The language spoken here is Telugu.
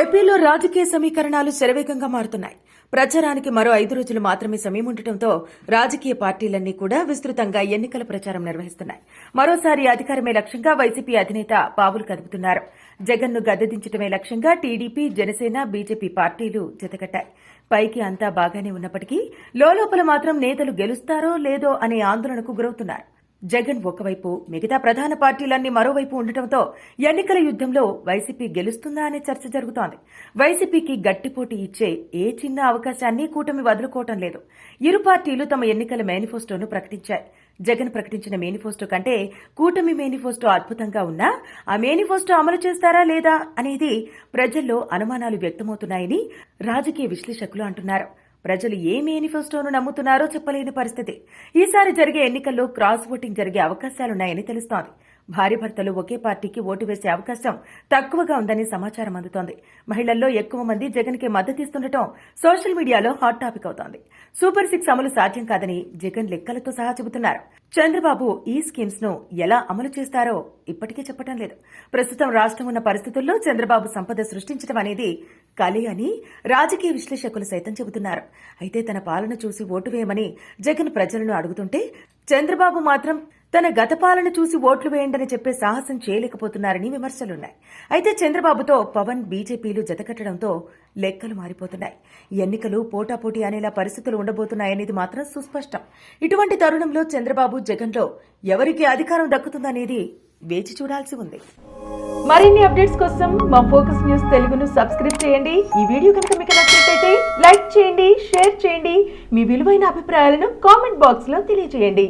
ఏపీలో రాజకీయ సమీకరణాలు శరవేగంగా మారుతున్నాయి. ప్రచారానికి మరో ఐదు రోజులు మాత్రమే సమయం ఉండటంతో రాజకీయ పార్టీలన్నీ కూడా విస్తృతంగా ఎన్నికల ప్రచారం నిర్వహిస్తున్నాయి. మరోసారి అధికారమే లక్ష్యంగా వైసీపీ అధినేత పావులు కదుపుతున్నారు. జగన్ను గద్దెదించడమే లక్ష్యంగా టీడీపీ జనసేన బీజేపీ పార్టీలు జతకట్టాయి. పైకి అంతా బాగానే ఉన్నప్పటికీ లోపల మాత్రం నేతలు గెలుస్తారో లేదో అనే ఆందోళనకు గురవుతున్నారు. జగన్ ఒకవైపు మిగతా ప్రధాన పార్టీలన్నీ మరోవైపు ఉండటంతో ఎన్నికల యుద్దంలో వైసీపీ గెలుస్తుందా అనే చర్చ జరుగుతోంది. వైసీపీకి గట్టిపోటీ ఇచ్చే ఏ చిన్న అవకాశాన్ని కూటమి వదులుకోవటం లేదు. ఇరు పార్టీలు తమ ఎన్నికల మేనిఫెస్టోను ప్రకటించాయి. జగన్ ప్రకటించిన మేనిఫెస్టో కంటే కూటమి మేనిఫెస్టో అద్భుతంగా ఉన్నా ఆ మేనిఫెస్టో అమలు చేస్తారా లేదా అనేది ప్రజల్లో అనుమానాలు వ్యక్తమవుతున్నాయని రాజకీయ విశ్లేషకులు అంటున్నారు. ప్రజలు ఏ మేనిఫెస్టోను నమ్ముతున్నారో చెప్పలేని పరిస్థితి. ఈసారి జరిగే ఎన్నికల్లో క్రాస్ ఓటింగ్ జరిగే అవకాశాలున్నాయని తెలుస్తోంది. భార్య భర్తలు ఒకే పార్టీకి ఓటు వేసే అవకాశం తక్కువగా ఉందని సమాచారం అందుతోంది. మహిళల్లో ఎక్కువ మంది జగన్కి మద్దతిస్తుండటం సోషల్ మీడియాలో హాట్ టాపిక్ అవుతోంది. సూపర్ సిక్స్ అమలు సాధ్యం కాదని జగన్ లెక్కలతో సహా చెబుతున్నారు. చంద్రబాబు ఈ స్కీమ్స్ను ఎలా అమలు చేస్తారో ఇప్పటికే చెప్పటం లేదు. ప్రస్తుతం రాష్ట్రం ఉన్న పరిస్థితుల్లో చంద్రబాబు సంపద సృష్టించడం అనేది కలి అని రాజకీయ విశ్లేషకులు సైతం చెబుతున్నారు. అయితే తన పాలన చూసి ఓటు వేయమని జగన్ ప్రజలను అడుగుతుంటే చంద్రబాబు మాత్రం తన గత పాలన చూసి ఓట్లు వేయండని చెప్పే సాహసం చేయలేకపోతున్నారని విమర్శలున్నాయి. అయితే చంద్రబాబుతో పవన్ బీజేపీలు జతకట్టడంతో లెక్కలు మారిపోతున్నాయి. ఎన్నికలు పోటాపోటీ అనేలా పరిస్థితులు ఉండబోతున్నాయనేది మాత్రం సుస్పష్టం. ఇటువంటి తరుణంలో చంద్రబాబు జగన్లో ఎవరికి అధికారం దక్కుతుందనేది వేచి చూడాల్సి ఉంది. మరిన్ని అప్డేట్స్ కోసం మా ఫోకస్ న్యూస్ తెలుగును సబ్స్క్రైబ్ చేయండి. ఈ వీడియో కనుక మీకు నచ్చినట్లయితే లైక్ చేయండి షేర్ చేయండి. మీ విలువైన అభిప్రాయాలను కామెంట్ బాక్స్లో తెలియజేయండి.